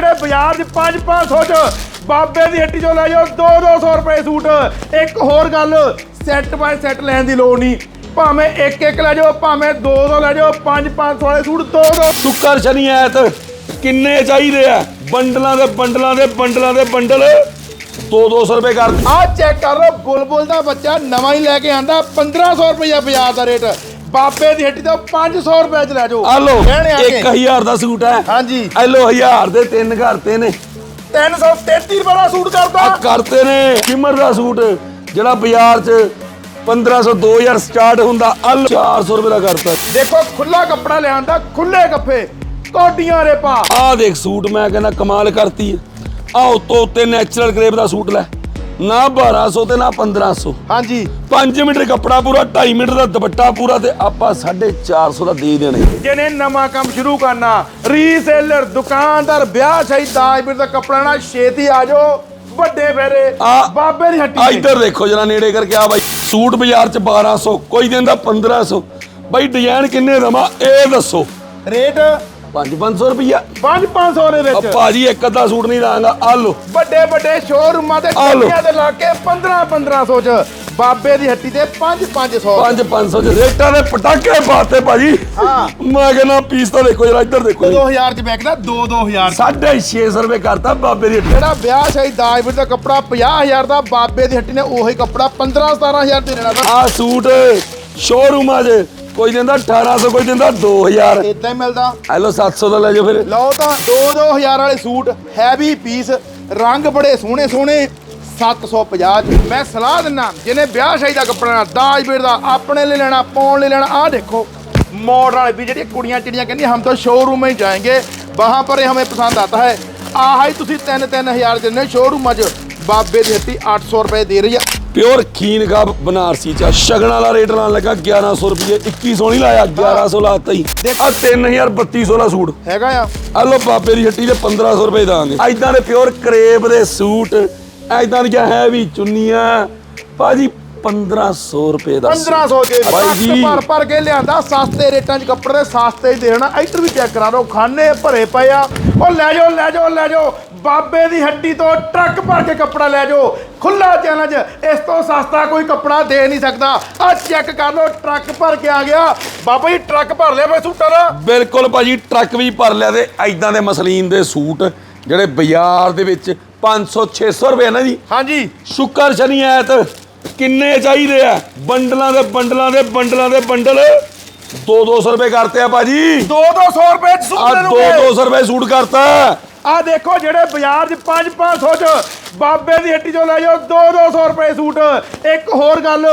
ਜਿਹੜੇ ਬਾਜ਼ਾਰ 'ਚ 5-500 ਚ ਬਾਬੇ ਦੀ ਹੱਟੀ ਚੋਂ ਲੈ ਜਾਓ 2-200 ਰੁਪਏ ਸੂਟ। ਇੱਕ ਹੋਰ ਗੱਲ ਸੈੱਟ ਬਾਏ ਸੈੱਟ ਲੈਣ ਦੀ ਲੋੜ ਨਹੀਂ। ਭਾਵੇਂ ਇੱਕ ਇੱਕ ਲੈ ਜਾਓ ਭਾਵੇਂ ਦੋ ਦੋ ਲੈ ਜਾਓ 5-500 ਵਾਲੇ ਸੂਟ ਦੋ ਦੋ। ਸ਼ੁੱਕਰ ਸ਼ਨੀ ਐਤ ਕਿੰਨੇ ਚਾਹੀਦੇ ਆ? ਬੰਡਲਾਂ ਦੇ ਬੰਡਲਾਂ ਦੇ ਬੰਡਲਾਂ ਦੇ ਬੰਡਲ। 2-200 ਰੁਪਏ ਕਰ। ਆਹ ਚੈੱਕ ਕਰ ਲਓ ਬੁਲਬੁਲ ਦਾ ਬੱਚਾ ਨਵਾਂ ਹੀ ਲੈ ਕੇ ਆਂਦਾ 1500 ਰੁਪਏ ਬਾਜ਼ਾਰ ਦਾ ਰੇਟ ਬਾਬੇ ਦੀ ਹੱਟੀ ਤੋਂ 500 ਰੁਪਏ ਚ ਲੈ ਜਾਓ। ਆ ਲੋ ਕਹਿਣੇ ਆ ਕੇ। 1000 ਦਾ ਸੂਟ ਹੈ। ਹਾਂਜੀ। ਆ ਲੋ 1000 ਦੇ ਤਿੰਨ ਕਰਤੇ ਨੇ। 333 ਰੁਪਏ ਦਾ ਸੂਟ ਆ ਕਰਦਾ ਕਰਤੇ ਨੇ ਸ਼ਿਮਰ ਦਾ ਸੂਟ। ਜਿਹੜਾ ਬਾਜ਼ਾਰ 'ਚ 1500 2000 ਸਟਾਰਟ ਹੁੰਦਾ ਆ ਲਓ 400 ਰੁਪਏ ਦਾ ਕਰਤਾ। ਦੇਖੋ ਖੁੱਲਾ ਕੱਪੜਾ ਲਿਆਂਦਾ ਖੁੱਲੇ ਕੱਫੇ ਕੋਡੀਆਂ ਦੇ ਪਾ। ਆਹ ਦੇਖ ਸੂਟ ਮੈਂ ਕਹਿੰਦਾ ਕਮਾਲ ਕਰਤੀ ਆ ਉਤੋਂ ਉੱਤੇ ਨੈਚੁਰਲ ਗ੍ਰੇਪ ਦਾ ਸੂਟ ਲੈ। ਨਾ 1200 ਤੇ ਨਾ 1500 ਹਾਂਜੀ। 5 ਮੀਟਰ ਕੱਪੜਾ ਪੂਰਾ 2.5 ਮੀਟਰ ਦਾ ਦੁਪੱਟਾ ਪੂਰਾ ਤੇ ਆਪਾਂ 450 ਦਾ ਦੇ ਦੇਣੇ। ਜਿਹਨੇ ਨਵਾਂ ਕੰਮ ਸ਼ੁਰੂ ਕਰਨਾ ਰੀਸੇਲਰ ਦੁਕਾਨਦਾਰ ਵਿਆਹ ਸ਼ਾਦੀ ਦਾਜ ਵੀਰ ਦਾ ਕੱਪੜਾ ਨਾ ਛੇਤੀ ਆ ਜਾਓ। ਵੱਡੇ ਫੇਰੇ ਬਾਬੇ ਦੀ ਹੱਟੀ। ਇੱਧਰ ਦੇਖੋ ਜਰਾ ਨੇੜੇ ਕਰਕੇ ਆ ਬਾਈ ਸੂਟ ਬਾਜ਼ਾਰ ਚ 1200 ਕੋਈ ਦਿੰਦਾ 1500 ਬਾਈ ਡਿਜ਼ਾਈਨ ਕਿੰਨੇ ਦਵਾਂ ਇਹ ਦੱਸੋ। ਰੇਟ 5-500 ਰੁਪਈਆ। 5-500 ਦੇ ਆ ਵਿੱਚ ਭਾਜੀ ਇੱਕ ਅੱਧਾ ਸੂਟ ਨਹੀਂ ਦਾਂਗਾ ਆ ਲੋ ਵੱਡੇ ਵੱਡੇ ਸ਼ੋਰੂਮਾਂ ਤੇ ਆ ਲਓ। ਦੇ ਲਾ ਕੇ 15-1500 ਚ। ਬਾਬੇ ਦੀ ਹੱਟੀ ਤੇ 5-500 5-500 ਚ। ਰੇਟਾਂ ਦੇ ਪਟਾਕੇ ਪਾਤੇ ਭਾਜੀ। ਹਾਂ। ਮੈਂ ਕਹਿੰਦਾ ਪੀਸ ਤਾਂ ਦੇਖੋ ਜਰਾ ਇੱਧਰ ਦੇਖੋ 2000 ਚ ਵਿਕਦਾ 2-2000 650 ਰੁਪਏ ਕਰਤਾ ਬਾਬੇ ਦੀ ਹੱਟੀ। ਜਿਹੜਾ ਵਿਆਹ ਸ਼ਾਦੀ ਦਾਜ ਵੀਰ ਦਾ ਕੱਪੜਾ 50000 ਦਾ ਬਾਬੇ ਦੀ ਹੱਟੀ ਨੇ ਉਹੀ ਕੱਪੜਾ 15-17000 ਦੇ ਦੇਣਾ ਆ ਸੂਟ ਸ਼ੋਰੂਮਾਂ 'ਚ ਕੋਈ ਲੈਂਦਾ 1800 ਕੋਈ ਦਿੰਦਾ 2000 ਇਦਾਂ ਹੀ ਮਿਲਦਾ। ਹੈਲੋ 700 ਦਾ ਲੈ ਜਾਓ ਫਿਰ। ਲਓ ਤਾਂ 2-2000 ਵਾਲੇ ਸੂਟ ਹੈਵੀ ਪੀਸ ਰੰਗ ਬੜੇ ਸੋਹਣੇ ਸੋਹਣੇ 750 ਮੈਂ ਸਲਾਹ ਦਿੰਨਾ ਜਿਹਨੇ ਵਿਆਹ ਸ਼ਾਹੀ ਦਾ ਕੱਪੜਾ ਦਾਜ ਵੀਰ ਦਾ ਆਪਣੇ ਲਈ ਲੈਣਾ ਪਾਉਣ ਲਈ ਲੈਣਾ ਆਹ ਦੇਖੋ ਮੋਡਲ ਵਾਲੇ ਵੀ ਜਿਹੜੀਆਂ ਕੁੜੀਆਂ ਚਿੜੀਆਂ ਕਹਿੰਦੀਆਂ ਹਮ ਤਾਂ ਸ਼ੋਰੂਮ ਹੀ ਜਾਏਗੇ ਵਹਾਂ ਪਰ ਇਹ ਹਮੇ ਪਸੰਦ ਆਤਾ ਹੈ। ਆਹ ਹੀ ਤੁਸੀਂ 3-3000 ਦਿੰਦੇ ਸ਼ੋਰੂਮਾਂ 'ਚ ਬਾਬੇ ਦੀ ਹੱਟੀ 800 ਰੁਪਏ ਦੇ ਰਹੀ ਆ। ਪਿਓਰ ਖੀਨ ਕਾ ਬਨਾਰਸੀ ਚ ਸ਼ਗਨ ਵਾਲਾ ਰੇਟ ਲਾਣ ਲੱਗਾ 1100 ਰੁਪਏ 2100 ਨਹੀਂ ਲਾਇਆ 1100 ਲਾਤਾ ਹੀ। ਆ 3000 3200 ਦਾ ਸੂਟ। ਹੈਗਾ ਆ। ਆ ਲੋ ਬਾਬੇ ਦੀ ਹੱਟੀ ਦੇ 1500 ਰੁਪਏ ਦਾਂਗੇ। ਐਦਾਂ ਦੇ ਪਿਓਰ ਕਰੇਪ ਦੇ ਸੂਟ ਐਦਾਂ ਦੀਆਂ ਹੈਵੀ ਚੁੰਨੀਆਂ। ਭਾਜੀ 1500 ਰੁਪਏ ਦਾ 1500 ਦੇ ਬਾਈ ਜੀ। ਭਰ ਭਰ ਕੇ ਲਿਆਂਦਾ। ਸਸਤੇ ਰੇਟਾਂ 'ਚ ਕੱਪੜੇ ਸਸਤੇ ਹੀ ਦੇਣਾ ਇੱਧਰ ਵੀ ਚੈੱਕ ਕਰਾ ਲਓ ਖਾਨੇ ਭਰੇ ਪਏ ਆ। ਉਹ ਲੈ ਜਾਓ ਲੈ ਜਾਓ ਲੈ ਜਾਓ। ਬਾਬੇ ਦੀ ਹੱਟੀ ਤੋਂ ਟਰੱਕ ਭਰ ਕੇ ਕੱਪੜਾ ਲੈ ਜਾਓ। ਖੁੱਲਾ ਚੈਲੰਜ ਇਸ ਤੋਂ ਸਸਤਾ ਕੋਈ ਕੱਪੜਾ ਦੇ ਨਹੀਂ ਸਕਦਾ। ਆ ਚੈੱਕ ਕਰ ਲਓ ਟਰੱਕ ਭਰ ਕੇ ਆ ਗਿਆ। ਬਾਬਾ ਜੀ ਟਰੱਕ ਭਰ ਲਿਆ ਬਈ ਸੂਟਾਂ ਦਾ? ਬਿਲਕੁਲ ਭਾਜੀ ਟਰੱਕ ਵੀ ਭਰ ਲਿਆ ਤੇ ਐਦਾਂ ਦੇ ਮਸਲੀਨ ਦੇ ਸੂਟ ਜਿਹੜੇ ਬਾਜ਼ਾਰ ਦੇ ਵਿੱਚ 500 600 ਰੁਪਏ ਨਾ ਜੀ। ਹਾਂਜੀ। ਸ਼ੁੱਕਰ ਸ਼ਨੀ ਐਤ ਕਿੰਨੇ ਚਾਹੀਦੇ ਆ? ਬੰਡਲਾਂ ਦੇ ਬੰਡਲਾਂ ਦੇ ਬੰਡਲਾਂ ਦੇ ਬੰਡਲ। 2-200 ਰੁਪਏ ਕਰਤੇ ਆ ਭਾਜੀ। 2-200 ਰੁਪਏ ਸੂਟ ਦੇ 2-200 ਰੁਪਏ ਸੂਟ ਕਰਤਾ। ਆ ਦੇਖੋ ਜਿਹੜੇ ਬਾਜ਼ਾਰ 'ਚ 5-500 ਚ ਬਾਬੇ ਦੀ ਹੱਟੀ ਚੋਂ ਲੈ ਜਾਓ 2-200 ਰੁਪਏ ਸੂਟ। ਇੱਕ ਹੋਰ ਗੱਲ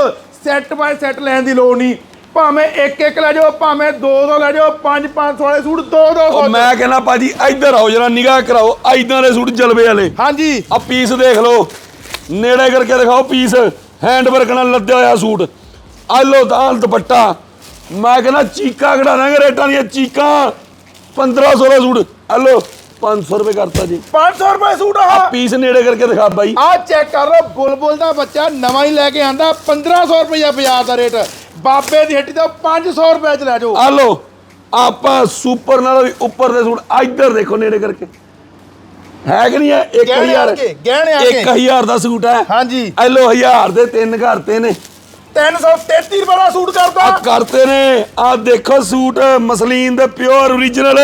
ਸੈੱਟ ਬਾਏ ਸੈੱਟ ਲੈਣ ਦੀ ਲੋੜ ਨਹੀਂ। ਭਾਵੇਂ ਇੱਕ ਇੱਕ ਲੈ ਜਾਓ ਭਾਵੇਂ ਦੋ ਦੋ ਲੈ ਜਾਓ 5-500 ਵਾਲੇ ਸੂਟ 2-200 ਉਹ ਮੈਂ ਕਹਿੰਦਾ ਭਾਜੀ ਇੱਧਰ ਆਓ ਜਰਾ ਨਿਗਾਹ ਕਰਾਓ ਐਦਾਂ ਦੇ ਸੂਟ ਜਲਵੇ ਵਾਲੇ। ਹਾਂਜੀ। ਆ ਪੀਸ ਦੇਖ ਲਓ ਨੇੜੇ ਕਰਕੇ ਦਿਖਾਓ ਪੀਸ ਹੈਂਡ ਵਰਕ ਨਾਲ ਲੱਦਿਆ ਹੋਇਆ ਸੂਟ। ਆ ਲੋ ਤਾਂ ਦੁਪੱਟਾ। ਮੈਂ ਕਹਿੰਦਾ ਚੀਕਾਂ ਦਾਂਗੇ ਰੇਟਾਂ ਦੀਆਂ ਚੀਕਾਂ। 1500 ਦਾ ਸੂਟ। ਆ ਲੋ 500 ਰੁਪਏ ਕਰਤਾ ਜੀ। 500 ਰੁਪਏ ਸੂਟ ਆ। ਪੀਸ ਨੇੜੇ ਕਰਕੇ ਦਿਖਾ ਬਾਈ। ਆ ਚੈੱਕ ਕਰ ਲਓ ਬੁਲਬੁਲ ਦਾ ਬੱਚਾ ਨਵਾਂ ਹੀ ਲੈ ਕੇ ਆਂਦਾ 1500 ਰੁਪਏ ਬਾਜ਼ਾਰ ਦਾ ਰੇਟ। ਬਾਬੇ ਦੀ ਹੱਟੀ ਤੋਂ 500 ਰੁਪਏ ਚ ਲੈ ਜਾਓ। ਆ ਲੋ ਆਪਾਂ ਸੁਪਰ ਨਾਲ ਵੀ ਉੱਪਰ ਦੇ ਸੂਟ ਇੱਧਰ ਦੇਖੋ ਨੇੜੇ ਕਰਕੇ। ਹੈ ਕਿ ਨਹੀਂ ਹੈ ਗਹਿਣੇ ਆ 1000 ਕੇ, ਗਹਿਣੇ ਆ ਕੇ। 1000 ਦਾ ਸੂਟ ਹੈ। ਹਾਂਜੀ। ਲੋ 1000 ਦੇ ਤਿੰਨ ਕਰਤੇ ਨੇ। 333 ਰੁਪਏ ਦਾ ਸੂਟ ਆ ਕਰਦਾ ਕਰਤੇ ਨੇ। ਆ ਦੇਖੋ ਸੂਟ ਮਸਲੀਨ ਦੇ ਪਿਓਰ ਓਰੀਜਨਲ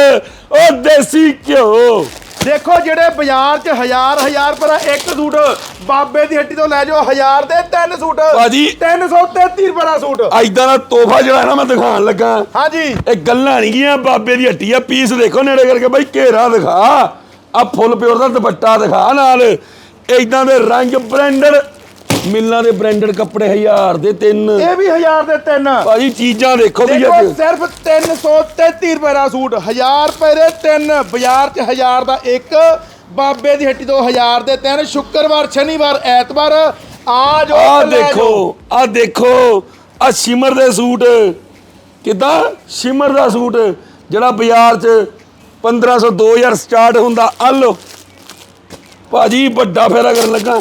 ਉਹ ਦੇਸੀ ਘਿਓ। ਦੇਖੋ ਜਿਹੜੇ ਬਾਜ਼ਾਰ 'ਚ ਹਜ਼ਾਰ ਹਜ਼ਾਰ ਪਰ ਇੱਕ ਸੂਟ ਬਾਬੇ ਦੀ ਹੱਟੀ ਤੋਂ ਲੈ ਜਾਓ ਹਜ਼ਾਰ ਦੇ ਤਿੰਨ ਸੂਟ। ਭਾਜੀ। 333 ਰੁਪਏ ਦਾ ਸੂਟ। ਐਦਾਂ ਦਾ ਤੋਹਫਾ ਜਿਹੜਾ ਹੈ ਨਾ ਮੈਂ ਦਿਖਾਉਣ ਲੱਗਾ। ਹਾਂਜੀ। ਇਹ ਗੱਲਾਂ ਨਹੀਂ ਗੀਆਂ ਬਾਬੇ ਦੀ ਹੱਟੀ ਆ। ਪੀਸ ਦੇਖੋ ਨੇੜੇ ਕਰਕੇ ਬਾਈ ਘੇਰਾ ਦਿਖਾ। ਆ ਫੁੱਲ ਪਿਓਰ ਦਾ ਦੁਪੱਟਾ ਦਿਖਾ ਨਾਲ। ਐਦਾਂ ਦੇ ਰੰਗ ਬ੍ਰਾਂਡਡ ਮਿਲਾਂ ਦੇ ਬ੍ਰਾਂਡਡ ਕੱਪੜੇ ਹਜ਼ਾਰ ਦੇ ਤਿੰਨ। ਇਹ ਵੀ ਹਜ਼ਾਰ ਦੇ ਤਿੰਨ। ਭਾਜੀ ਚੀਜ਼ਾਂ ਦੇਖੋ ਵੀ ਦੇਖੋ ਸਿਰਫ 333 ਰੁਪਏ ਦਾ ਸੂਟ 1000 ਰੁਪਏ ਦੇ ਤਿੰਨ ਬਾਜ਼ਾਰ 'ਚ ਹਜ਼ਾਰ ਦਾ ਇੱਕ ਬਾਬੇ ਦੀ ਹੱਟੀ ਤੋਂ ਹਜ਼ਾਰ ਦੇ ਤਿੰਨ ਸ਼ੁੱਕਰਵਾਰ ਸ਼ਨੀਵਾਰ ਐਤਵਾਰ ਆ ਜੋ ਆ ਦੇਖੋ ਆ ਦੇਖੋ ਆ ਸ਼ਿਮਰ ਦੇ ਸੂਟ। ਕਿਦਾਂ? ਸ਼ਿਮਰ ਦਾ ਸੂਟ ਜਿਹੜਾ ਬਾਜ਼ਾਰ 'ਚ 1500 2000 ਸਟਾਰਟ ਹੁੰਦਾ। ਆ ਲੋ ਭਾਜੀ ਵੱਡਾ ਫੇਰਾ ਕਰਨ ਲੱਗਾ।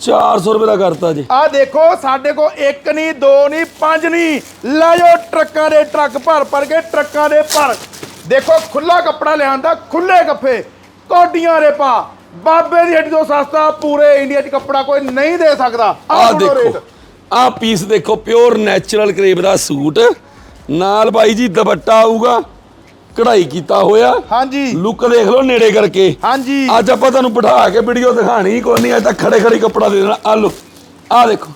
400 ਰੁਪਏ ਦਾ ਕਰਤਾ ਜੀ। ਆ ਦੇਖੋ ਸਾਡੇ ਕੋ ਇੱਕ ਨਹੀਂ ਦੋ ਨਹੀਂ ਪੰਜ ਨਹੀਂ। ਲੈ ਜਾਓ ਟਰੱਕਾਂ ਦੇ ਟਰੱਕ ਭਰ ਭਰ ਕੇ ਟਰੱਕਾਂ ਦੇ ਭਰ। ਦੇਖੋ ਖੁੱਲਾ ਕੱਪੜਾ ਲਿਆਂਦਾ ਖੁੱਲੇ ਗੱਫੇ। ਕੋਡੀਆਂ ਰੇਪਾ ਬਾਬੇ ਦੀ ਹੱਡੀ ਤੋਂ ਸਸਤਾ ਪੂਰੇ ਇੰਡੀਆ 'ਚ ਕੱਪੜਾ ਕੋਈ ਨਹੀਂ ਦੇ ਸਕਦਾ। ਆ ਸੁਣੋ ਦੇਖੋ। ਆ ਪੀਸ ਦੇਖੋ ਪਿਓਰ ਨੈਚੁਰਲ ਕਰੇਬ ਦਾ ਸੂਟ। ਨਾਲ ਬਾਈ ਜੀ ਦੁਪੱਟਾ ਆਊਗਾ। ਕਢਾਈ ਕੀਤਾ ਹੋਇਆ। ਹਾਂਜੀ। ਲੁੱਕ ਦੇਖ ਲਓ ਨੇੜੇ ਕਰਕੇ। ਹਾਂਜੀ। ਅੱਜ ਆਪਾਂ ਤੁਹਾਨੂੰ ਬਿਠਾ ਕੇ ਵੀਡੀਓ ਦਿਖਾਣੀ ਕੋਈ ਨਹੀਂ ਅੱਜ ਤਾਂ ਖੜੇ ਖੜੀ ਕੱਪੜਾ ਦੇ ਦੇਣਾ। ਆ ਲਓ ਆ ਦੇਖੋ।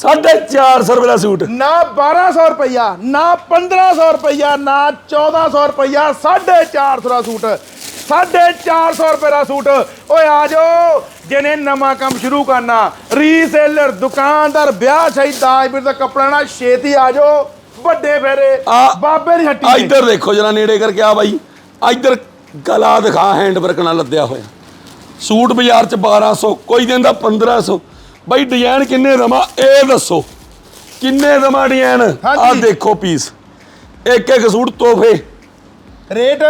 450 ਰੁਪਏ ਦਾ ਸੂਟ। ਨਾ 1200 ਰੁਪਇਆ ਨਾ 1500 ਰੁਪਇਆ ਨਾ 1400 ਰੁਪਇਆ 450 ਦਾ ਸੂਟ। 450 ਰੁਪਏ ਦਾ ਸੂਟ। ਓਏ ਆ ਜਾਓ ਜਿਹਨੇ ਨਵਾਂ ਕੰਮ ਸ਼ੁਰੂ ਕਰਨਾ ਰੀਸੇਲਰ ਦੁਕਾਨਦਾਰ ਵਿਆਹ ਸ਼ਾਦੀ ਦਾਜ ਵੀਰ ਦਾ ਕੱਪੜਾ ਨਾ ਛੇਤੀ ਆ ਜਾਓ। ਵੱਡੇ ਫੇਰੇ ਬਾਬੇ ਦੀ ਹੱਟੀ ਤੇ। ਇੱਧਰ ਦੇਖੋ ਜਰਾ ਨੇੜੇ ਕਰਕੇ ਆ ਬਾਈ। ਇੱਧਰ ਗਲਾ ਦਿਖਾ ਹੈਂਡ ਵਰਕ ਨਾਲ ਲੱਦਿਆ ਹੋਇਆ। ਸੂਟ ਬਾਜ਼ਾਰ ਚ 1200 ਕੋਈ ਦਿੰਦਾ 1500 ਬਾਈ ਡਿਜ਼ਾਈਨ ਕਿੰਨੇ ਦਮਾ ਇਹ ਦੱਸੋ। ਕਿੰਨੇ ਦਮਾ ਡਿਜ਼ਾਈਨ ਆ ਹਾਂਜੀ। ਦੇਖੋ ਪੀਸ ਇੱਕ ਇੱਕ ਸੂਟ ਤੋਹਫੇ। ਰੇਟ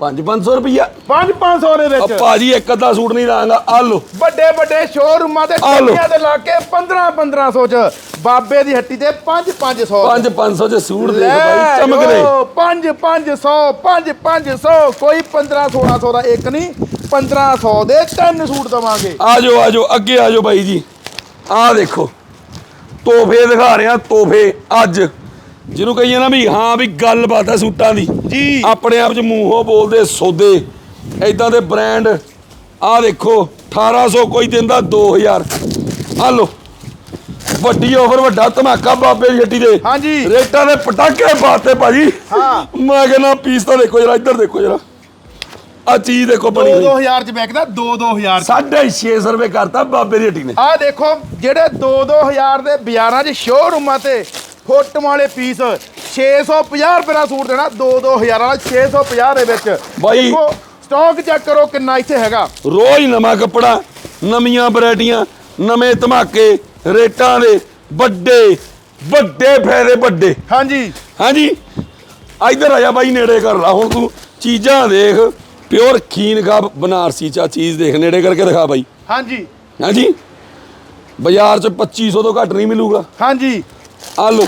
5-500 ਰੁਪਈਆ। 5-500 ਦੇ ਆ ਵਿੱਚ ਭਾਜੀ ਇੱਕ ਅੱਧਾ ਸੂਟ ਨਹੀਂ ਲਾਂਗਾ। ਆ ਲਓ। ਵੱਡੇ ਵੱਡੇ ਸ਼ੋਰੂਮਾਂ ਤੇ ਆ। ਟੱਕੀਆਂ ਦੇ ਲਾ ਕੇ 15-1500 ਚ ਬਾਬੇ ਦੀ ਹੱਟੀ ਤੇ 5-500 5-500 ਚ ਸੂਟ ਦੇਖ ਬਾਈ ਚਮਕਦੇ 5-500 5-500 ਕੋਈ 15-1600 ਦਾ ਇੱਕ ਨਹੀਂ 1500 ਦੇ ਤਿੰਨ ਸੂਟ ਦਵਾਂਗੇ। ਆ ਜਾਓ ਆ ਜਾਓ ਅੱਗੇ ਆ ਜਾਓ ਬਾਈ ਜੀ। ਆ ਦੇਖੋ ਤੋਹਫੇ ਦਿਖਾ ਰਿਹਾ ਤੋਹਫੇ ਅੱਜ। ਜਿਹਨੂੰ ਕਹੀਏ ਨਾ ਵੀ ਹਾਂ ਵੀ ਗੱਲਬਾਤ ਹੈ ਸੂਟਾਂ ਦੀ। ਜੀ। ਆਪਣੇ ਆਪ ਚ ਮੂੰਹੋਂ ਬੋਲਦੇ ਸੌਦੇ। ਐਦਾਂ ਦੇ ਬ੍ਰਾਂਡ ਆ ਦੇਖੋ 1800 ਕੋਈ ਦਿੰਦਾ 2000 ਆ ਲੋ ਵੱਡੀ ਆਫਰ ਵੱਡਾ ਧਮਾਕਾ ਬਾਬੇ ਦੀ ਹੱਟੀ ਦੇ। ਹਾਂਜੀ। ਰੇਟਾਂ ਦੇ ਪਟਾਕੇ ਪਾਤੇ ਭਾਜੀ। ਹਾਂ। ਮੈਂ ਕਹਿੰਦਾ ਪੀਸ ਤਾਂ ਦੇਖੋ ਜਰਾ ਇੱਧਰ ਦੇਖੋ ਜਰਾ। ਆ ਚੀਜ਼ ਦੇਖੋ ਬਣੀ ਹੋਈ। 2-2000 ਚ ਵਿਕਦਾ 2-2000 650 ਰੁਪਏ ਕਰਤਾ ਬਾਬੇ ਦੀ ਹੱਟੀ ਨੇ। ਆ ਦੇਖੋ ਜਿਹੜੇ 2-2000 ਦੇ ਬਾਜ਼ਾਰਾਂ 'ਚ ਸ਼ੋਰੂਮਾਂ ਤੇ ਫੁੱਟ ਵਾਲੇ ਪੀਸ। 650 ਰੁਪਏ ਦਾ ਸੂਟ ਦੇਣਾ 2-2000 ਵਾਲਾ 650 ਦੇ ਵਿੱਚ। ਬਾਈ। ਦੇਖੋ ਸਟਾਕ ਚੈੱਕ ਕਰੋ ਕਿੰਨਾ ਇੱਥੇ ਹੈਗਾ। ਰੋਜ਼ ਨਵਾਂ ਕੱਪੜਾ ਨਵੀਆਂ ਵੈਰਾਈਟੀਆਂ ਨਵੇਂ ਧਮਾਕੇ ਰੇਟਾਂ ਦੇ ਵੱਡੇ ਵੱਡੇ ਫਾਇਦੇ ਵੱਡੇ। ਹਾਂਜੀ। ਹਾਂਜੀ। ਇੱਧਰ ਆ ਜਾ ਬਾਈ ਨੇੜੇ ਕਰ ਲਾ ਹੁਣ ਤੂੰ ਚੀਜ਼ਾਂ ਦੇਖ ਪਿਓਰ ਖੀਨ ਕਾ ਬਨਾਰਸੀ ਚਾ ਚੀਜ਼ ਦੇਖ ਨੇੜੇ ਕਰਕੇ ਦਿਖਾ ਬਾਈ। ਹਾਂਜੀ। ਹਾਂਜੀ। ਬਾਜ਼ਾਰ 'ਚ 2500 ਤੋਂ ਘੱਟ ਨਹੀਂ ਮਿਲੂਗਾ। ਹਾਂਜੀ। ਆ ਲੋ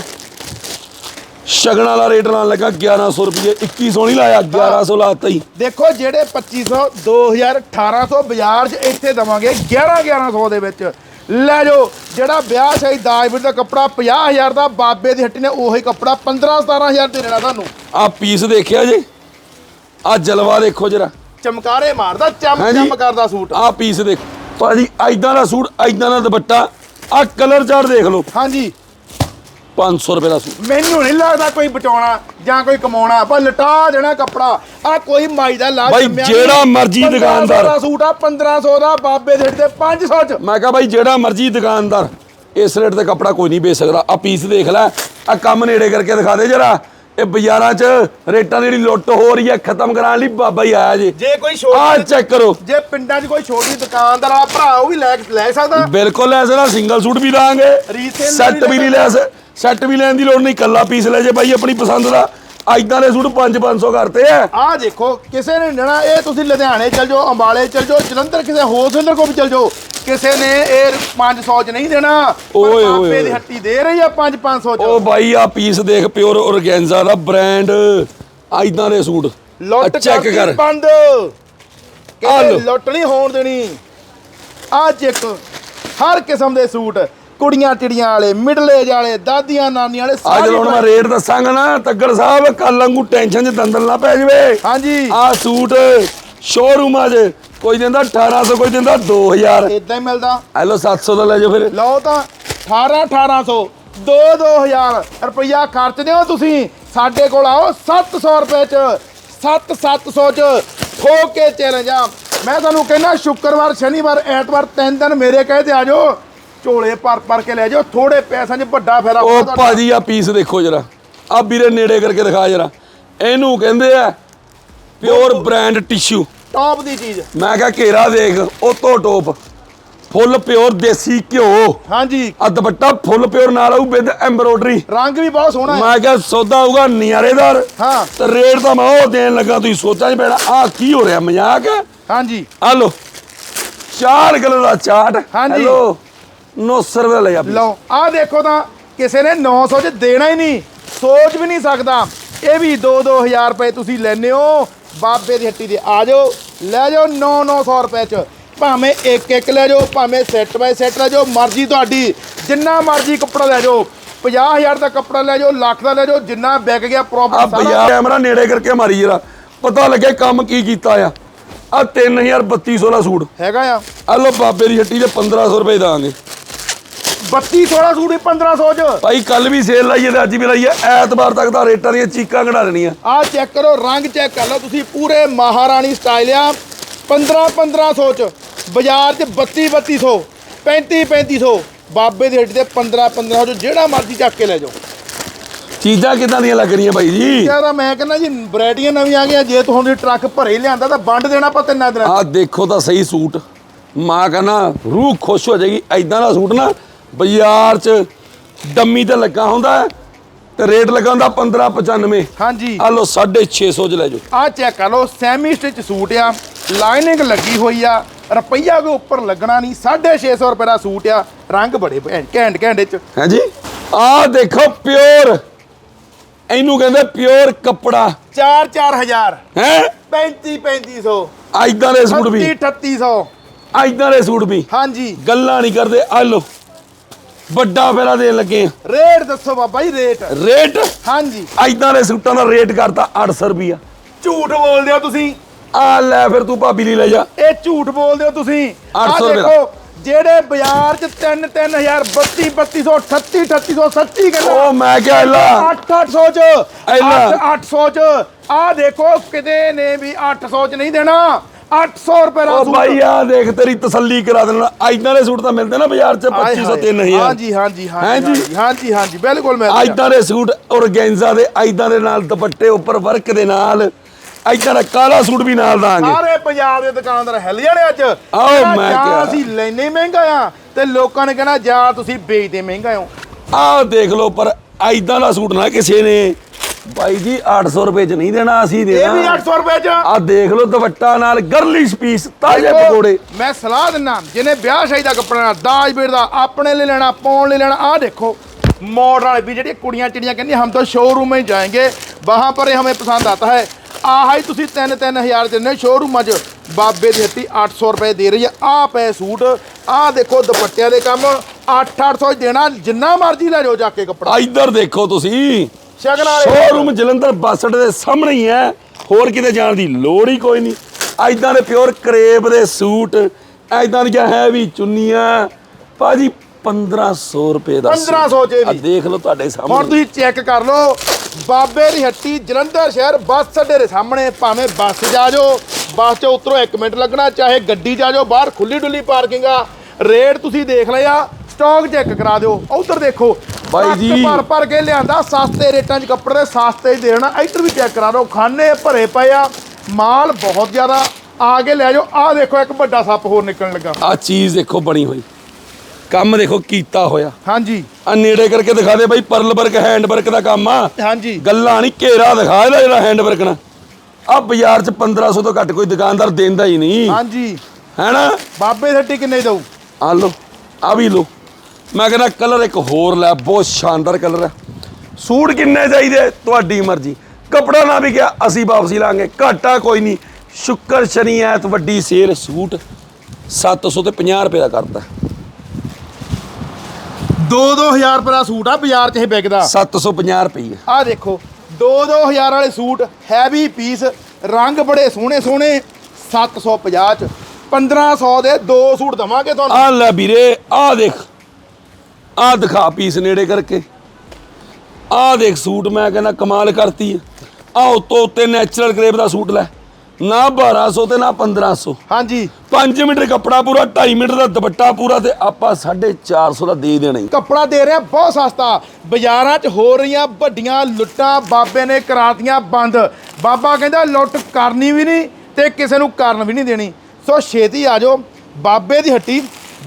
ਸ਼ਗਨ ਵਾਲਾ ਰੇਟ ਲਾਣ ਲੱਗਾ 1100 ਰੁਪਏ 2100 ਨਹੀਂ ਲਾਇਆ 1100 ਲਾਤਾ ਹੀ ਦੇਖੋ ਜਿਹੜੇ 2500 2000 1800 ਬਾਜ਼ਾਰ 'ਚ ਇੱਥੇ ਦਵਾਂਗੇ 11 1100 ਦੇ ਵਿੱਚ। ਲੈ ਜਾਓ ਜਿਹੜਾ ਵਿਆਹ ਸ਼ਾਹੀ ਦਾਜ ਵੀਰ ਦਾ ਕੱਪੜਾ 50000 ਦਾ ਬਾਬੇ ਦੀ ਹੱਟੀ ਨੇ ਉਹੀ ਕੱਪੜਾ 15 17000 ਦੇ ਦੇਣਾ ਤੁਹਾਨੂੰ। ਆ ਪੀਸ ਦੇਖਿਆ ਜੇ? ਆ ਜਲਵਾ ਦੇਖੋ ਜਰਾ। ਚਮਕਾਰੇ ਮਾਰਦਾ ਚਮ। ਚਮ ਕਰਦਾ ਸੂਟ। ਆ ਪੀਸ ਦੇਖ। ਭਾਜੀ ਐਦਾਂ ਦਾ ਸੂਟ ਐਦਾਂ ਦਾ ਦੁਪੱਟਾ ਆ ਕਲਰ ਚਾਰਟ ਦੇਖ ਲਓ। ਹਾਂਜੀ। 500 ਰੁਪਏ ਦਾ ਸੂਟ। ਮੈਨੂੰ ਨਹੀਂ ਲੱਗਦਾ ਕੋਈ ਬਚਾਉਣਾ ਜਾਂ ਕੋਈ ਕਮਾਉਣਾ। ਪਰ ਲਟਾ ਦੇਣਾ ਕੱਪੜਾ। ਆ ਕੋਈ ਮਾਈ ਦਾ ਲਾਜ ਬਾਈ, ਜਿਹੜਾ। ਮਰਜ਼ੀ 1500 ਦੁਕਾਨਦਾਰ। ਦਾ ਸੂਟ ਆ 1500 ਦਾ ਬਾਬੇ ਦੇ ਤੇ 500 ਚ। ਮੈਂ ਕਹਾ ਬਾਈ ਜਿਹੜਾ ਮਰਜ਼ੀ ਦੁਕਾਨਦਾਰ ਇਸ ਰੇਟ ਤੇ ਕੱਪੜਾ ਕੋਈ ਨਹੀਂ ਵੇਚ ਸਕਦਾ। ਆ ਪੀਸ ਦੇਖ ਲੈ ਆ ਕੰਮ ਨੇੜੇ ਕਰਕੇ ਦਿਖਾ ਦੇ ਜਰਾ। ਇਹ ਬਾਜ਼ਾਰਾਂ 'ਚ ਰੇਟਾਂ ਦੀ ਜਿਹੜੀ ਲੁੱਟ ਹੋ ਰਹੀ ਹੈ ਖਤਮ ਕਰਾਉਣ ਲਈ ਬਾਬਾ ਹੀ ਆਇਆ ਜੀ। ਜੇ ਕੋਈ ਆ ਛੋਟੀ ਚੈੱਕ ਕਰੋ। ਜੇ ਪਿੰਡਾਂ 'ਚ ਕੋਈ ਛੋਟੀ ਦੁਕਾਨਦਾਰ ਆ ਭਰਾ ਉਹ ਵੀ ਲੈ ਲੈ ਸਕਦਾ। ਬਿਲਕੁਲ ਲੈ ਸਕਦਾ ਸਿੰਗਲ ਸੂਟ ਵੀ ਦਾਂਗੇ Resale ਸੈੱਟ ਵੀ ਵੀ ਨਹੀਂ ਲੈ ਸੈੱਟ ਵੀ ਲੈਣ ਦੀ ਲੋੜ ਨਹੀਂ ਕੱਲਾ ਪੀਸ ਲੈ ਜੇ ਬਾਈ ਆਪਣੀ ਪਸੰਦ ਦਾ। ਐਦਾਂ ਦੇ ਸੂਟ 5-500 ਕਰਤੇ ਆ। ਆ ਦੇਖੋ ਕਿਸੇ ਨੇ ਲੈਣਾ ਇਹ ਤੁਸੀਂ ਲੁਧਿਆਣੇ ਚਲ ਜਾਓ ਅੰਬਾਲੇ ਚਲ ਜਾਓ ਜਲੰਧਰ ਕਿਸੇ ਹੋਲਸੇਲਰ ਕੋਲ ਵੀ ਚਲ ਜਾਓ। ਕਿਸੇ ਨੇ ਇਹ 500 ਚ ਨਹੀਂ ਦੇਣਾ ਓਏ, ਓਏ, ਦੀ। ਹੱਟੀ ਦੇ ਰਹੀ ਆ 5-500 ਚ। ਉਹ ਬਾਈ ਆ ਪੀਸ ਦੇਖ ਪਿਓਰ ਔਰਗੈਂਜ਼ਾ ਦਾ ਬ੍ਰਾਂਡ ਐਦਾਂ ਦੇ ਸੂਟ। ਲੁੱਟ ਚੈੱਕ ਕਰ। ਬੰਦ। ਲਓ। ਲੁੱਟ ਨਹੀਂ ਹੋਣ ਦੇਣੀ। ਆ ਚੈੱਕ ਹਰ ਕਿਸਮ ਦੇ ਸੂਟ। ਕੁੜੀਆਂ ਟਿੜੀਆਂ ਵਾਲੇ ਮਿਡਲ ਏਜ ਵਾਲੇ ਦਾਦੀਆਂ ਨਾਨੀਆਂ ਵਾਲੇ ਅੱਜ ਹੁਣ ਮੈਂ ਰੇਟ ਦੱਸਾਂਗਾ ਨਾ ਤੱਗੜ ਸਾਹਿਬ ਕੱਲ ਵਾਂਗੂ ਟੈਨਸ਼ਨ 'ਚ ਦੰਦਲ ਨਾ ਪੈ ਜਵੇ। ਹਾਂਜੀ। ਆ ਸੂਟ ਸ਼ੋਰੂਮਾਂ 'ਚ ਕੋਈ ਦਿੰਦਾ 1800 ਕੋਈ ਦਿੰਦਾ 2000 ਇਦਾਂ ਹੀ ਮਿਲਦਾ। ਹੈਲੋ 700 ਦਾ ਲੈ ਜਾਓ ਫਿਰ। ਲਓ ਤਾਂ 18 1800 2 2000 ਰੁਪਇਆ ਖਰਚਦੇ ਹੋ ਤੁਸੀਂ। ਸਾਡੇ ਕੋਲ ਆਓ 700 ਰੁਪਏ ਚ 7 700 ਚ ਠੋਕ ਕੇ ਚੈਲੰਜ ਆ। ਮੈਂ ਤੁਹਾਨੂੰ ਕਹਿੰਦਾ ਸ਼ੁੱਕਰਵਾਰ ਸ਼ਨੀਵਾਰ ਐਤਵਾਰ ਤਿੰਨ ਦਿਨ ਮੇਰੇ ਕਹੇ ਤੇ ਆ ਜਾਓ। ਝੋਲੇ ਭਰ ਭਰ ਕੇ ਲੈ ਜਾਓ ਥੋੜੇ ਪੈਸਿਆਂ 'ਚ ਵੱਡਾ ਫੇਰਾ ਉਹ ਹੋਊਗਾ। ਭਾਜੀ ਆ ਪੀਸ ਦੇਖੋ ਜਰਾ। ਆ ਵੀਰੇ ਨੇੜੇ ਕਰਕੇ ਦਿਖਾ ਜਰਾ। ਇਹਨੂੰ ਕਹਿੰਦੇ ਆ ਪਿਓਰ ਬ੍ਰਾਂਡ ਟਿਸ਼ੂ ਟੌਪ ਦੀ ਚੀਜ਼। ਮੈਂ ਕਿਹਾ ਘੇਰਾ ਦੇਖ ਉਹ ਤੋਂ ਟੋਪ। ਫੁੱਲ ਪਿਓਰ ਦੇਸੀ ਘਿਓ। ਹਾਂਜੀ। ਆ ਦੁਪੱਟਾ ਫੁੱਲ ਪਿਓਰ ਨਾਲ ਆਊ ਵਿਦ ਐਮਬਰੋਡਰੀ ਰੰਗ ਵੀ ਬਹੁਤ ਸੋਹਣਾ ਹੈ। ਮੈਂ ਕਿਹਾ ਸੌਦਾ ਹੋਊਗਾ ਨਿਆਰੇਦਾਰ। ਹਾਂ। ਤੇ ਰੇਟ ਤਾਂ ਮੈਂ ਉਹ ਦੇਣ ਲੱਗਾ ਤੁਸੀਂ ਸੋਚਾਂ 'ਚ ਪੈਣਾ ਆ ਕੀ ਹੋ ਰਿਹਾ ਮਜ਼ਾਕ ਹੈ? ਹਾਂਜੀ। ਆ ਲੋ ਚਾਰ ਕਿਲੋ ਦਾ ਚਾਟ ਹਾਂਜੀ। 900 ਰੁਪਏ ਲੈ ਆ ਲਓ ਆਹ ਦੇਖੋ ਤਾਂ ਕਿਸੇ ਨੇ 900 ਚ ਦੇਣਾ ਹੀ ਨਹੀਂ। ਸੋਚ ਵੀ ਨਹੀਂ ਸਕਦਾ। ਇਹ ਵੀ 2-2000 ਰੁਪਏ ਤੁਸੀਂ ਲੈਨੇ ਹੋ। ਬਾਬੇ ਦੀ ਹੱਟੀ ਦੇ ਆ ਜਾਓ। ਲੈ ਜਾਓ 9-900 ਰੁਪਏ ਚ। ਭਾਵੇਂ ਇੱਕ ਇੱਕ ਲੈ ਜਾਓ ਭਾਵੇਂ ਸੈੱਟ ਬਾਈ ਸੈੱਟ ਲੈ ਜਾਓ ਮਰਜ਼ੀ ਤੁਹਾਡੀ। ਜਿੰਨਾ ਮਰਜ਼ੀ ਕੱਪੜਾ ਲੈ ਜਾਓ। 50000 ਦਾ ਕੱਪੜਾ ਲੈ ਜਾਓ ਲੱਖ ਦਾ ਲੈ ਜਾਓ ਜਿੰਨਾ ਵਿਕ ਗਿਆ ਆ ਪ੍ਰੋਫਿਟ ਸਾਰਾ। ਕੈਮਰਾ ਨੇੜੇ ਕਰਕੇ ਮਾਰੀ ਜਰਾ। ਪਤਾ ਲੱਗੇ ਕੰਮ ਕੀ ਕੀਤਾ ਆ। ਆ 3300 ਦਾ ਸੂਟ। ਹੈਗਾ ਆ। ਆ ਲੋ ਬਾਬੇ ਦੀ ਹੱਟੀ ਦੇ 1500 ਰੁਪਏ ਦਾਂਗੇ। 3200 ਸੂਟ ਹੀ 1500 ਚ। ਭਾਈ ਕੱਲ ਵੀ ਸੇਲ ਲਾਈਏ ਤੇ ਅੱਜ ਵੀ ਲਾਈਏ। ਐਤਵਾਰ ਤੱਕ ਦਾ ਰੇਟਾਂ ਦੀਆਂ ਚੀਕਾਂ ਕਢਾ ਦੇਣੀਆਂ। ਆਹ ਚੈੱਕ ਕਰੋ ਰੰਗ ਚੈੱਕ ਕਰ ਲਓ ਤੁਸੀਂ ਪੂਰੇ ਮਹਾਰਾਣੀ ਸਟਾਈਲ ਆ। 15 1500 ਚ ਬਾਜ਼ਾਰ 'ਚ 32 3200 35 3500 ਬਾਬੇ ਦੀ ਹੱਟੀ ਤੇ 15 1500 ਚ ਜਿਹੜਾ ਮਰਜ਼ੀ ਚੱਕ ਕੇ ਲੈ ਜਾਓ। ਚੀਜ਼ਾਂ ਕਿਦਾਂ ਦੀਆਂ ਲੱਗ ਰਹੀਆਂ ਭਾਈ ਜੀ? ਯਾਰ ਮੈਂ ਕਹਿੰਦਾ ਜੀ ਵੈਰਾਈਟੀਆਂ ਨਵੀਆਂ ਆ ਗਈਆਂ ਜੇ ਤੁਹਾਨੂੰ ਟਰੱਕ ਭਰੇ ਲਿਆਂਦਾ ਤਾਂ ਵੰਡ ਦੇਣਾ ਆਪਾਂ ਤਿੰਨਾਂ ਦਿਨਾਂ। ਆ ਦੇਖੋ ਤਾਂ ਸਹੀ ਸੂਟ। ਮਾਂ ਕਹਿੰਦਾ ਰੂਹ ਖੁਸ਼ ਹੋ ਜਾਏਗੀ ਐਦਾਂ ਦਾ ਸੂਟ ਨਾ ਬਾਜ਼ਾਰ 'ਚ ਡੰਮੀ ਤੇ ਲੱਗਾ ਹੁੰਦਾ ਤੇ ਰੇਟ ਲੱਗਾ ਹੁੰਦਾ 1595 ਹਾਂਜੀ। ਆ ਲੋ 650 ਚ ਲੈ ਜਾਓ। ਆਹ ਚੈੱਕ ਕਰ ਲਓ ਸੈਮੀ ਸਟਿਚ ਸੂਟ ਆ ਲਾਈਨਿੰਗ ਲੱਗੀ ਹੋਈ ਆ ਰੁਪਈਆ ਕੋਈ ਉੱਪਰ ਲੱਗਣਾ ਨਹੀਂ 650 ਰੁਪਏ ਦਾ ਸੂਟ ਆ ਰੰਗ ਬੜੇ ਘੈਂਟ ਘੈਂਟ ਚ। ਹਾਂਜੀ। ਆ ਦੇਖੋ ਪਿਓਰ ਇਹਨੂੰ ਕਹਿੰਦੇ ਪਿਓਰ ਕੱਪੜਾ। 4 4000 ਹੈ? 35 3500 ਐਦਾਂ ਦੇ ਸੂਟ ਵੀ। 38 3800 ਐਦਾਂ ਦੇ ਸੂਟ ਵੀ। ਹਾਂਜੀ। ਗੱਲਾਂ ਨਹੀਂ ਕਰਦੇ। ਆ ਲੋ ਵੱਡਾ ਫੇਰਾ ਦੇਣ ਲੱਗੇ ਆ। ਰੇਟ ਦੱਸੋ ਬਾਬਾ ਜੀ ਰੇਟ ਰੇਟ ਹਾਂਜੀ। ਐਦਾਂ ਦੇ ਸੂਟਾਂ ਦਾ ਰੇਟ ਕਰਤਾ 800 ਰੁਪਿਆ ਝੂਠ ਬੋਲਦੇ ਹੋ ਤੁਸੀਂ। ਆ ਲੈ ਫਿਰ ਤੂੰ ਭਾਬੀ ਲਈ ਲੈ ਜਾ। ਇਹ ਝੂਠ ਬੋਲਦੇ ਹੋ ਤੁਸੀਂ। 800 ਆਹ ਰੁਪਏ ਦਾ। ਦੇਖੋ ਜਿਹੜੇ ਬਾਜ਼ਾਰ 'ਚ 3 3000 32 3200 38 3800 ਸੱਚੀ ਕਹਿੰਦਾ ਉਹ ਮੈਂ ਕਿਹਾ ਐਲਾ 8-800 ਚ। ਐਲਾ। 8-800 ਚ। ਆ ਦੇਖੋ ਕਿਤੇ ਨੇ ਵੀ 800 ਚ ਨਹੀਂ ਦੇਣਾ। 800 ਰੁਪਏ ਦਾ ਉਹ ਸੂਟ। ਭਾਈ ਆ ਦੇਖ ਤੇਰੀ ਤਸੱਲੀ ਕਰਾ ਦੇਣਾ। ਐਦਾਂ ਦੇ ਸੂਟ ਤਾਂ ਮਿਲਦੇ ਨਾ ਬਾਜ਼ਾਰ 'ਚ ਆਏ 2500 ਹਾਏ। 3000 ਹਾਂਜੀ ਹਾਂਜੀ ਹਾਂਜੀ? ਹਾਂਜੀ, ਹਾਂਜੀ ਬਿਲਕੁਲ ਮੈਂ ਐਦਾਂ ਦੇ ਸੂਟ ਔਰਗੈਂਜ਼ਾ ਦੇ ਐਦਾਂ ਦੇ ਨਾਲ ਦੁਪੱਟੇ ਉੱਪਰ ਵਰਕ ਦੇ ਨਾਲ ਐਦਾਂ ਦਾ ਕਾਲਾ ਸੂਟ ਵੀ ਨਾਲ ਦਾਂਗੇ। ਸਾਰੇ ਪੰਜਾਬ ਦੇ ਦੁਕਾਨਦਾਰ ਹਿੱਲ ਜਾਣੇ ਅੱਜ। ਆਓ ਮੈਂ ਕਿਹਾ। ਅਸੀਂ ਲੈਨੇ ਮਹਿੰਗਾ ਆ। ਤੇ ਲੋਕਾਂ ਨੇ ਕਹਿਣਾ ਜਾਂ ਤੁਸੀਂ ਵੇਚਦੇ ਮਹਿੰਗਾ ਹੋ ਆਹ ਦੇਖ ਲਓ ਪਰ ਐਦਾਂ ਦਾ ਸੂਟ ਨਾ ਕਿਸੇ ਨੇ ਬਾਈ ਜੀ 800 ਰੁਪਏ ਚ ਨਹੀਂ ਦੇਣਾ ਅਸੀਂ ਦੇਣਾ ਇਹ ਵੀ 800 ਰੁਪਏ ਚ। ਆ ਦੇਖ ਲਓ ਦੁਪੱਟਾ ਨਾਲ ਗਰਲਿਸ਼ ਪੀਸ ਤਾਜ਼ੇ ਪਕੌੜੇ। ਮੈਂ ਸਲਾਹ ਦਿੰਨਾ ਜਿਹਨੇ ਵਿਆਹ ਸ਼ਾਦੀ ਦਾ ਕੱਪੜਾ ਲੈਣਾ ਦਾਜ ਬੇੜ ਦਾ ਆਪਣੇ ਲਈ ਲੈਣਾ ਪਾਉਣ ਲਈ ਲੈਣਾ ਆ ਦੇਖੋ ਮੋਡਲ ਵਾਲੇ ਵੀ ਜਿਹੜੀਆਂ ਕੁੜੀਆਂ ਚਿੜੀਆਂ ਕਹਿੰਦੀਆਂ ਹਮ ਤਾਂ ਸ਼ੋਰੂਮ ਮੈਂ ਜਾਏਂਗੇ ਵਹਾਂ ਪਰ ਇਹ ਹਮੇ ਪਸੰਦ ਆਤਾ ਹੈ। ਆਹ ਹੀ ਤੁਸੀਂ ਤਿੰਨ ਤਿੰਨ ਹਜ਼ਾਰ ਦਿੰਦੇ ਦਿੰਨੇ ਸ਼ੋਰੂਮਾਂ 'ਚ ਬਾਬੇ ਦੀ ਹੱਤੀ 800 ਰੁਪਏ ਦੇ ਰਹੀ ਹੈ। ਆਹ ਪਏ ਸੂਟ ਆਹ ਦੇਖੋ ਦੁਪੱਟਿਆਂ ਦੇ ਕੰਮ 8-800 ਦੇਣਾ ਜਿੰਨਾ ਮਰਜ਼ੀ ਲੈ ਜਾਓ ਜਾ ਕੇ ਕੱਪੜਾ। ਇੱਧਰ ਦੇਖੋ ਤੁਸੀਂ। ਸ਼ਗਨ ਵਾਲੇ। ਸ਼ੋਰੂਮ ਜਲੰਧਰ ਬੱਸ ਅੱਡੇ ਦੇ ਸਾਹਮਣੇ ਹੀ ਹੈ। ਹੋਰ ਕਿਤੇ ਜਾਣ ਦੀ ਲੋੜ ਹੀ ਕੋਈ ਨਹੀਂ। ਐਦਾਂ ਦੇ ਪਿਓਰ ਕਰੇਬ ਦੇ ਸੂਟ ਐਦਾਂ ਦੀਆਂ ਹੈ ਵੀ ਚੁੰਨੀਆਂ। ਭਾਜੀ 1500 ਰੁਪਏ ਦਾ ਸੂਟ। 1500 ਚ ਇਹ ਆ ਵੀ। ਦੇਖ ਲਓ ਤੁਹਾਡੇ ਹੁਣ ਸਾਹਮਣੇ ਤੁਸੀਂ ਚੈੱਕ ਕਰ ਲਓ। ਬਾਬੇ ਦੀ ਹੱਟੀ ਜਲੰਧਰ ਸ਼ਹਿਰ ਬੱਸ ਅੱਡੇ ਦੇ ਸਾਹਮਣੇ। ਭਾਵੇਂ ਬੱਸ ਆ ਜਾਓ ਬੱਸ 'ਚ ਉਤਰੋ 1 ਮਿੰਟ ਲੱਗਣਾ। ਚਾਹੇ ਗੱਡੀ ਆ ਜਾਓ ਬਾਹਰ ਖੁੱਲੀ ਡੁੱਲੀ ਪਾਰਕਿੰਗ ਆ। ਰੇਟ ਤੁਸੀਂ ਦੇਖ ਲਿਆ ਸਟਾਕ ਚੈੱਕ ਕਰਾ ਦਿਓ। ਉਧਰ ਦੇਖੋ ਬਾਈ ਜੀ। ਭਰ ਭਰ ਕੇ ਲਿਆਂਦਾ ਸਸਤੇ ਰੇਟਾਂ 'ਚ ਕੱਪੜੇ ਸਸਤੇ 'ਚ ਦੇਣਾ। ਇੱਧਰ ਵੀ ਚੈੱਕ ਕਰਾ ਦਿਓ ਖਾਨੇ ਭਰੇ ਪਏ ਆ। ਮਾਲ ਬਹੁਤ ਜ਼ਿਆਦਾ। ਆ ਕੇ ਲੈ ਜਾਓ। ਆਹ ਦੇਖੋ ਇੱਕ ਵੱਡਾ ਸੱਪ ਹੋਰ ਨਿਕਲਣ ਲੱਗਾ। ਆ ਚੀਜ਼ ਦੇਖੋ ਬਣੀ ਹੋਈ। ਕੰਮ ਦੇਖੋ ਕੀਤਾ ਹੋਇਆ। ਹਾਂਜੀ। ਆ ਨੇੜੇ ਕਰਕੇ ਦਿਖਾ ਦੇ ਬਾਈ ਪਰਲ ਵਰਕ ਹੈਂਡ ਵਰਕ ਦਾ ਕੰਮ ਆ। ਹਾਂਜੀ। ਗੱਲਾਂ ਨਹੀਂ ਘੇਰਾ ਦਿਖਾ ਇਹਦਾ ਜਿਹੜਾ ਹੈਂਡ ਵਰਕ ਨਾ। ਆ ਬਾਜ਼ਾਰ 'ਚ 1500 ਤੋਂ ਘੱਟ ਕੋਈ ਦੁਕਾਨਦਾਰ ਦਿੰਦਾ ਹੀ ਨਹੀਂ। ਹਾਂਜੀ। ਹੈਨਾ? ਬਾਬੇ ਹੱਟੀ ਕਿੰਨੇ ਦਊ? ਆ ਲੋ ਆ ਵੀ ਲੋ ਮੈਂ ਕਹਿੰਦਾ ਕਲਰ ਇੱਕ ਹੋਰ ਲੈ ਬਹੁਤ ਸ਼ਾਨਦਾਰ ਕਲਰ ਹੈ। ਸੂਟ ਕਿੰਨੇ ਚਾਹੀਦੇ? ਤੁਹਾਡੀ ਮਰਜ਼ੀ। ਕਪੜਾ ਨਾ ਵੀ ਗਿਆ ਅਸੀਂ ਵਾਪਸੀ ਲਾਂਗੇ। ਘਾਟਾ ਕੋਈ ਨਹੀਂ। ਸ਼ੁੱਕਰ ਸ਼ਨੀ ਐਤ ਵੱਡੀ ਸੇਲ ਸੂਟ 700 ਤੇ 50 ਰੁਪਏ ਦਾ ਕਰਦਾ 2-2000 ਰੁਪਏ ਦਾ ਸੂਟ ਆ ਬਾਜ਼ਾਰ 'ਚ ਇਹ ਵਿਕਦਾ। 750 ਰੁਪਏ ਆ। ਦੇਖੋ 2-2000 ਵਾਲੇ ਸੂਟ ਹੈਵੀ ਪੀਸ ਰੰਗ ਬੜੇ ਸੋਹਣੇ ਸੋਹਣੇ 750 ਚ। 1500 ਦੇ ਦੋ ਸੂਟ ਦਵਾਂਗੇ ਤੁਹਾਨੂੰ। ਆ ਲੈ ਵੀਰੇ ਆ ਦੇਖ। ਆ ਦਿਖਾ ਪੀਸ ਨੇੜੇ ਕਰਕੇ। ਆ ਦੇਖ ਸੂਟ ਮੈਂ ਕਹਿੰਦਾ ਕਮਾਲ ਕਰਤੀ ਆ। ਉਤੋਂ ਉੱਤੇ ਨੈਚੁਰਲ ਕਰੇਪ ਦਾ ਸੂਟ ਲੈ। ਨਾ 1200 ਤੇ ਨਾ 1500 ਹਾਂਜੀ। 5 ਮੀਟਰ ਕੱਪੜਾ ਪੂਰਾ 2.5 ਮੀਟਰ ਦਾ ਦੁਪੱਟਾ ਪੂਰਾ ਤੇ ਆਪਾਂ 450 ਦਾ ਦੇ ਦੇਣਾ। ਕੱਪੜਾ ਦੇ ਰਿਹਾ ਬਹੁਤ ਸਸਤਾ। ਬਾਜ਼ਾਰਾਂ 'ਚ ਹੋ ਰਹੀਆਂ ਵੱਡੀਆਂ ਲੁੱਟਾਂ ਬਾਬੇ ਨੇ ਕਰਾਤੀਆਂ ਬੰਦ। ਬਾਬਾ ਕਹਿੰਦਾ ਲੁੱਟ ਕਰਨੀ ਵੀ ਨਹੀਂ ਤੇ ਕਿਸੇ ਨੂੰ ਕਰਨ ਵੀ ਨਹੀਂ ਦੇਣੀ। ਸੋ ਛੇਤੀ ਆ ਜਾਓ। ਬਾਬੇ ਦੀ ਹੱਟੀ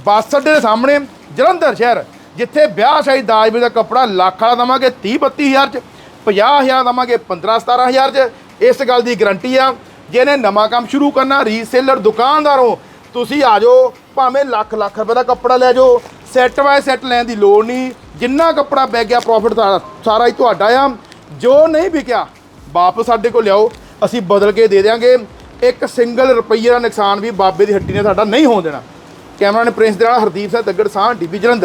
ਬੱਸ ਅੱਡੇ ਦੇ ਸਾਹਮਣੇ ਜਲੰਧਰ ਸ਼ਹਿਰ। ਜਿੱਥੇ ਵਿਆਹ ਸ਼ਾਹੀ ਦਾਜ ਵੀ ਦਾ ਕੱਪੜਾ ਲੱਖ ਵਾਲਾ ਦਵਾਂਗੇ 30 32000 ਚ 50000 ਦਵਾਂਗੇ 15 17000 ਚ, ਇਸ ਗੱਲ ਦੀ ਗਰੰਟੀ ਆ। ਜਿਹਨੇ ਨਵਾਂ ਕੰਮ ਸ਼ੁਰੂ ਕਰਨਾ ਰੀਸੇਲਰ ਦੁਕਾਨਦਾਰੋ, ਤੁਸੀਂ ਆ ਜਾਓ, ਭਾਵੇਂ ਲੱਖ ਲੱਖ ਰੁਪਏ ਦਾ ਕੱਪੜਾ ਲੈ ਜਾਓ ਸੈੱਟ ਬਾਏ ਸੈੱਟ ਲੈਣ ਦੀ ਲੋੜ ਨਹੀਂ। ਜਿੰਨਾ ਕੱਪੜਾ ਵਿਕ ਗਿਆ ਪ੍ਰੋਫਿਟ ਸਾਰਾ ਹੀ ਤੁਹਾਡਾ ਆ। ਜੋ ਨਹੀਂ ਵਿਕਿਆ, ਵਾਪਸ ਸਾਡੇ ਕੋਲ ਲਿਆਓ, ਅਸੀਂ ਬਦਲ ਕੇ ਦੇ ਦਿਆਂਗੇ। ਇੱਕ ਸਿੰਗਲ ਰੁਪਈਏ ਦਾ ਨੁਕਸਾਨ ਵੀ ਬਾਬੇ ਦੀ ਹੱਟੀ ਨੇ ਸਾਡਾ ਨਹੀਂ ਹੋਣ ਦੇਣਾ। ਕੈਮਰਾ ਨੇ ਪ੍ਰਿੰਸ ਦੇ ਨਾਲ ਹਰਦੀਪ ਸਿੰਘ ਦੱਗੜ ਸਾਹ ਟੀਵੀ ਜਲੰਧਰ।